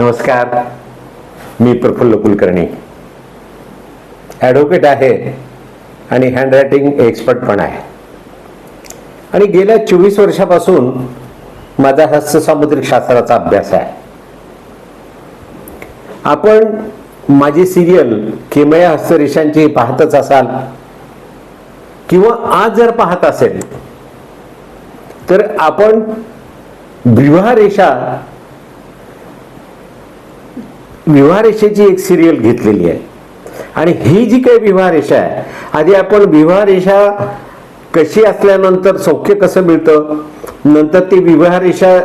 नमस्कार. मी प्रफुल्ल कुलकर्णी. ॲडव्होकेट आहे आणि हँडरायटिंग एक्सपर्ट पण आहे. आणि गेल्या चोवीस वर्षापासून माझा हस्तसामुद्रिक शास्त्राचा अभ्यास आहे. आपण माझी सिरियल किमया हस्तरेषांची पाहतच असाल किंवा आज जर पाहत असेल तर आपण विवाह रेषा विवाह रेषेची एक सिरियल घेतलेली आहे. आणि ही जी काही विवाह रेषा आहे आधी आपण विवाह रेषा कशी असल्यानंतर सौख्य कसं मिळतं? नंतर ती विवाह रेषा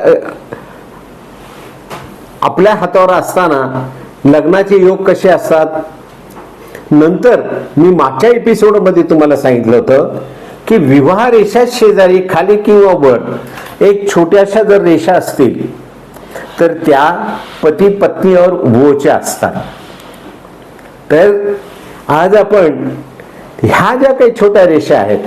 आपल्या हातावर असताना लग्नाचे योग कसे असतात? नंतर मी मागच्या एपिसोडमध्ये तुम्हाला सांगितलं होतं की विवाह रेषा शेजारी खाली किंवा वर एक छोट्याशा जर रेषा असतील तर त्या पती पत्नीवर वोच्या असतात. तर आज आपण ह्या ज्या काही छोट्या रेषा आहेत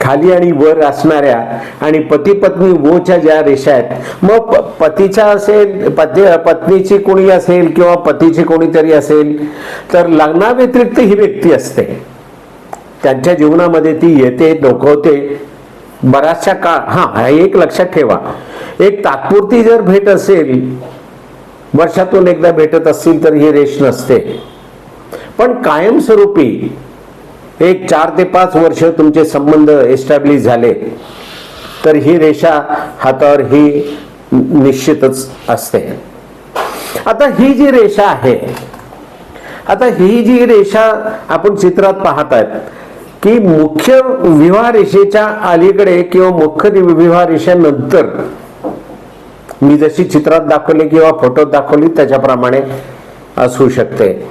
खाली आणि वर असणाऱ्या आणि पती पत्नी वोच्या ज्या रेषा आहेत मग प- पतीच्या असेल पती पत्नीची कोणी असेल किंवा पतीची कोणीतरी असेल तर लग्नाव्यतिरिक्त ही व्यक्ती असते. त्यांच्या जीवनामध्ये ती येते डोकवते बराचशा काळ हा एक लक्षात ठेवा. एक तात्पुरती जर भेट असेल वर्षातून एकदा भेटत असतील तर ही रेष नसते. पण कायमस्वरूपी एक चार ते पाच वर्ष तुमचे संबंध एस्टॅब्लिश झाले तर ही रेषा हातावर ही निश्चितच असते. आता ही जी रेषा आहे आता ही जी रेषा आपण चित्रात पाहत आहेत की मुख्य विवाह रेषेच्या अलीकडे किंवा मुख्य विवाह रेषेनंतर मी जशी चित्रात दाखवली किंवा फोटोत दाखवली त्याच्याप्रमाणे असू शकते.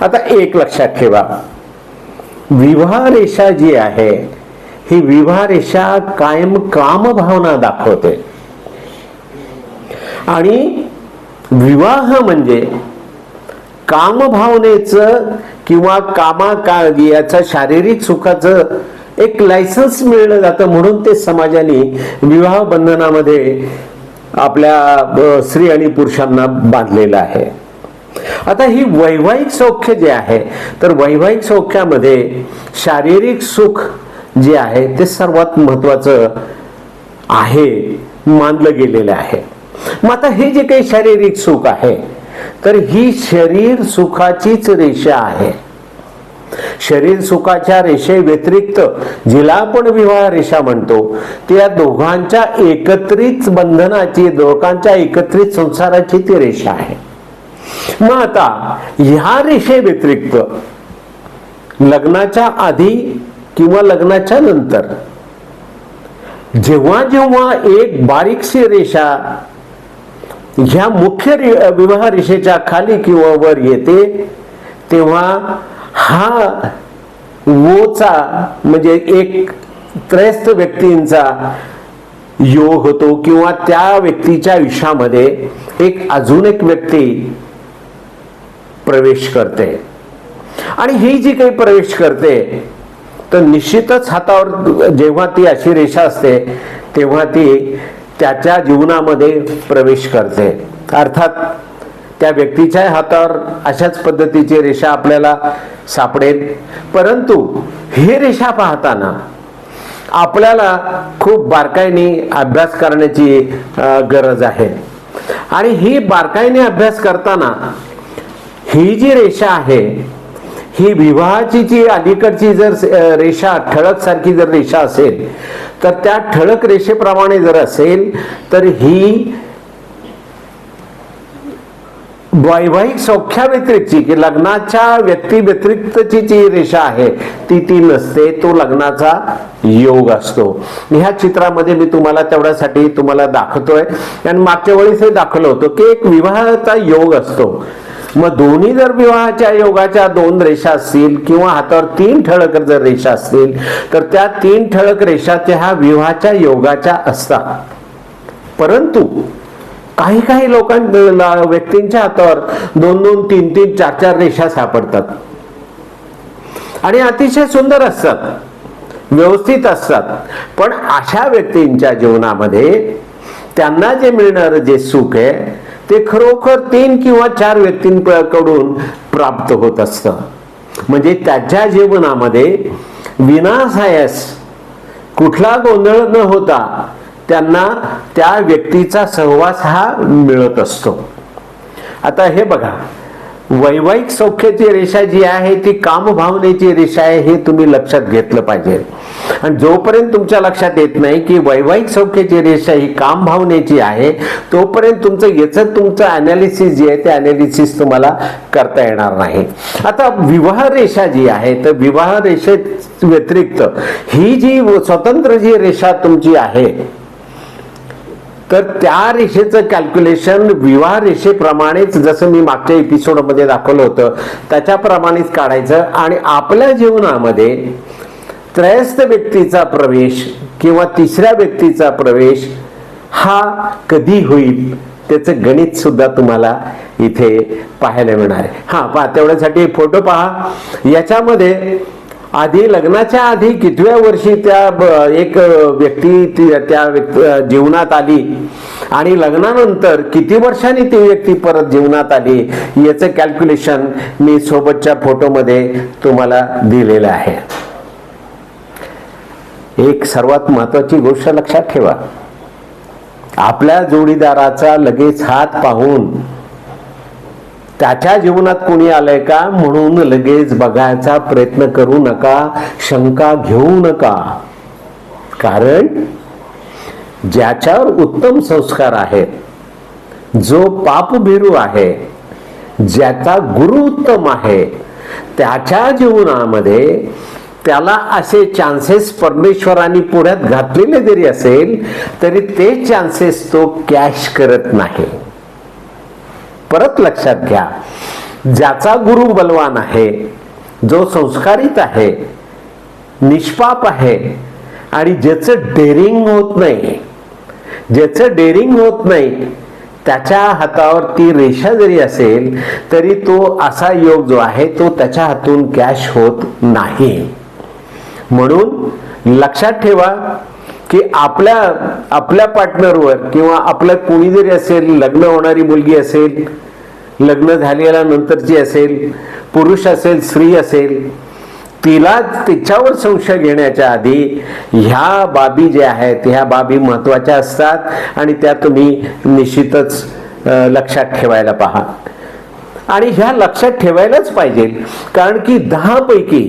आता एक लक्षात ठेवा. विवाह रेषा जी आहे ही विवाह रेषा कायम काम भावना दाखवते. आणि विवाह म्हणजे कामभावनेचं किंवा कामा का याचा शारीरिक सुखाचं एक लायसन्स मिळलं जातं म्हणून ते समाजाने विवाह बंधनामध्ये आपल्या स्त्री आणि पुरुषांना बांधलेलं आहे. आता ही वैवाहिक सौख्य जे आहे तर वैवाहिक सौख्यामध्ये शारीरिक सुख जे आहे ते सर्वात महत्वाचं आहे मानलं गेलेलं आहे. मग आता हे जे काही शारीरिक सुख आहे तर ही शरीर सुखाचीच रेषा आहे. शरीर सुखाच्या रेषे व्यतिरिक्त जिला आपण विवाह रेषा म्हणतो त्या दोघांच्या एकत्रित बंधनाची दोघांच्या एकत्रित संसाराची ती रेषा आहे. मग आता ह्या रेषे व्यतिरिक्त लग्नाच्या आधी किंवा लग्नाच्या नंतर जेव्हा जेव्हा एक बारीकशी रेषा ह्या मुख्य विवाह रेषेच्या खाली किंवा वर येते तेव्हा हा वोचा म्हणजे एक त्रयस्थ व्यक्तींचा योग होतो किंवा त्या व्यक्तीच्या आयुष्यामध्ये एक अजून एक व्यक्ती प्रवेश करते. आणि ही जी काही प्रवेश करते तर निश्चितच हातावर जेव्हा ती अशी रेषा असते तेव्हा ती त्याच्या जीवनामध्ये प्रवेश करते. अर्थात त्या व्यक्तीच्या हातावर अशाच पद्धतीची रेषा आपल्याला सापडेल. परंतु ही रेषा पाहताना आपल्याला खूप बारकाईने अभ्यास करण्याची गरज आहे. आणि ही बारकाईने अभ्यास करताना ही जी रेषा आहे ही विवाहाची जी अलीकडची जर रेषा ठळक सारखी जर रेषा असेल तर त्या ठळक रेषेप्रमाणे जर असेल तर ही वैवाहिक सौख्या व्यतिरिक्तची की लग्नाच्या व्यक्ती व्यतिरिक्तची जी रेषा आहे ती ती नसते तो लग्नाचा योग असतो. ह्या चित्रामध्ये मी तुम्हाला तेवढ्यासाठी तुम्हाला दाखवतोय. आणि मागच्या वेळेस हे दाखवलं होतं की एक विवाहाचा योग असतो. मग दोन्ही जर विवाहाच्या योगाच्या दोन रेषा असतील किंवा हातावर तीन ठळक जर रेषा असतील तर त्या तीन ठळक रेषा त्या ह्या विवाहाच्या योगाच्या असतात. परंतु काही काही लोकांना व्यक्तींच्या हातावर दोन दोन तीन तीन चार चार रेषा सापडतात. आणि अतिशय सुंदर असतात. व्यवस्थित असतात. पण अशा व्यक्तींच्या जीवनामध्ये त्यांना जे मिळणारं जे सुख आहे ते खरोखर तीन किंवा चार व्यक्तींकडून प्राप्त होत असतं. म्हणजे त्याच्या जीवनामध्ये विनासायास कुठला गोंधळ न होता त्यांना त्या व्यक्तीचा सहवास हा मिळत असतो. आता हे बघा. वैवाहिक सौख्याची रेषा जी आहे ती कामभावनेची रेषा आहे हे तुम्ही लक्षात घेतलं पाहिजे. आणि जोपर्यंत तुमच्या लक्षात येत नाही की वैवाहिक सौख्याची रेषा ही काम भावनेची आहे तोपर्यंत तुमचं याचं तुमचं अनालिसिस जे आहे ते अनालिसिस तुम्हाला करता येणार नाही. आता विवाह रेषा जी आहे तर विवाह रेषेत व्यतिरिक्त ही जी स्वतंत्र जी रेषा तुमची आहे तर त्या रेषेचं कॅल्क्युलेशन विवाह रेषेप्रमाणेच जसं मी मागच्या एपिसोडमध्ये दाखवलं होतं त्याच्याप्रमाणेच काढायचं आणि आपल्या जीवनामध्ये त्रयस्थ व्यक्तीचा प्रवेश किंवा तिसऱ्या व्यक्तीचा प्रवेश हा कधी होईल त्याचं गणित सुद्धा तुम्हाला इथे पाहायला मिळणार आहे. हा पहा तेवढ्यासाठी फोटो पहा. याच्यामध्ये आधी लग्नाच्या आधी कितव्या वर्षी त्या ब- एक व्यक्ती ती- त्या व्यक्ती जीवनात आली? आणि लग्नानंतर किती वर्षांनी ती व्यक्ती परत जीवनात आली? याचं कॅल्क्युलेशन मी सोबतच्या फोटोमध्ये तुम्हाला दिलेलं आहे. एक सर्वात महत्वाची गोष्ट लक्षात ठेवा. आपल्या जोडीदाराचा लगेच हात पाहून त्याच्या जीवनात कोणी आलंय का? म्हणून लगेच बघायचा प्रयत्न करू नका शंका घेऊ नका. कारण ज्याच्यावर उत्तम संस्कार आहेत जो पापभिरू आहे ज्याचा गुरु उत्तम आहे त्याच्या जीवनामध्ये त्याला असे चान्सेस परमेश्वराने पुण्यात घातलेले जरी असेल तरी ते चान्सेस तो कॅश करत नाही. परत लक्षात घ्या. ज्याचा गुरु बलवान आहे जो संस्कारित आहे निष्पाप आहे आणि ज्याचं डेअरिंग होत नाही ज्याचं डेअरिंग होत नाही त्याच्या हातावरती रेषा जरी असेल तरी तो असा योग जो आहे तो त्याच्या हातून कॅश होत नाही. म्हणून लक्षात ठेवा की आपल्या आपल्या पार्टनरवर किंवा आपलं कोणी जरी असेल लग्न होणारी मुलगी असेल लग्न झालेल्या नंतरची असेल पुरुष असेल स्त्री असेल तिला तिच्यावर संशय घेण्याच्या आधी ह्या बाबी ज्या आहेत ह्या बाबी महत्त्वाच्या असतात आणि त्या तुम्ही निश्चितच लक्षात ठेवायला पहा. आणि ह्या लक्षात ठेवायलाच पाहिजे कारण की दहा पैकी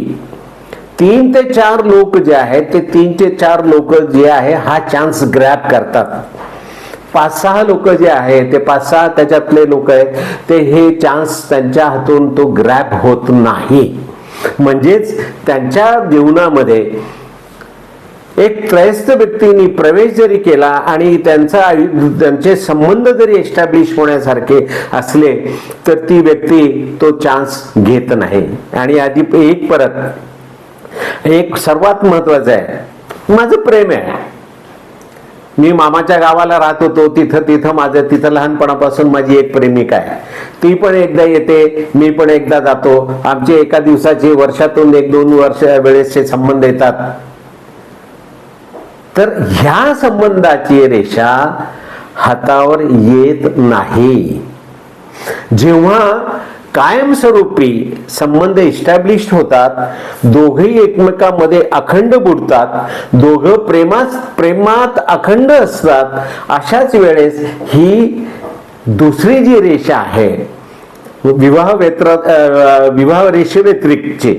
तीन ते चार लोक जे आहेत ते तीन ते चार लोक जे आहे हा चान्स ग्रॅप करतात. पाच सहा लोक जे आहे ते पाच सहा त्याच्यातले लोक आहेत ते हे चान्स त्यांच्या हातून तो ग्रॅप होत नाही. म्हणजेच त्यांच्या जीवनामध्ये एक त्रयस्थ व्यक्तींनी प्रवेश जरी केला आणि त्यांचा त्यांचे संबंध जरी एस्टॅब्लिश होण्यासारखे असले तर ती व्यक्ती तो चान्स घेत नाही. आणि आधी एक परत एक सर्वात महत्वाचं आहे. माझं प्रेम आहे. मी मामाच्या गावाला राहत होतो. तिथं तिथं माझं तिथं लहानपणापासून माझी एक प्रेमिका आहे. ती पण एकदा येते. मी पण एकदा जातो. आमचे एका दिवसाचे वर्षातून एक दोन वर्ष वेळेसचे संबंध येतात. तर ह्या संबंधाची रेषा हातावर येत नाही. जेव्हा कायमस्वरूपी संबंध इस्टॅब्लिश होतात दोघेही एकमेकांमध्ये अखंड बुडतात दोघं प्रेमात प्रेमात अखंड असतात अशाच वेळेस ही दुसरी जी रेषा आहे विवाह व्यत्र विवाह रेषे व्यतिरिक्तची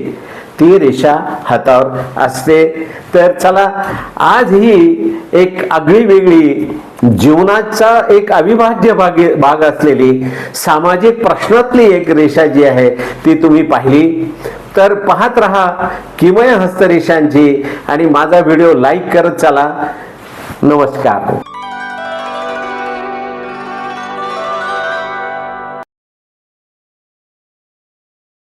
ती रेषा हातावर असते. तर चला आज ही एक आगळी वेगळी जीवनाचा एक अविभाज्य भाग भाग असलेली सामाजिक प्रश्नातली एक रेषा जी आहे ती तुम्ही पाहिली. तर पाहत रहा किमय हस्तरेषांची आणि माझा व्हिडिओ लाईक करत चला. नमस्कार.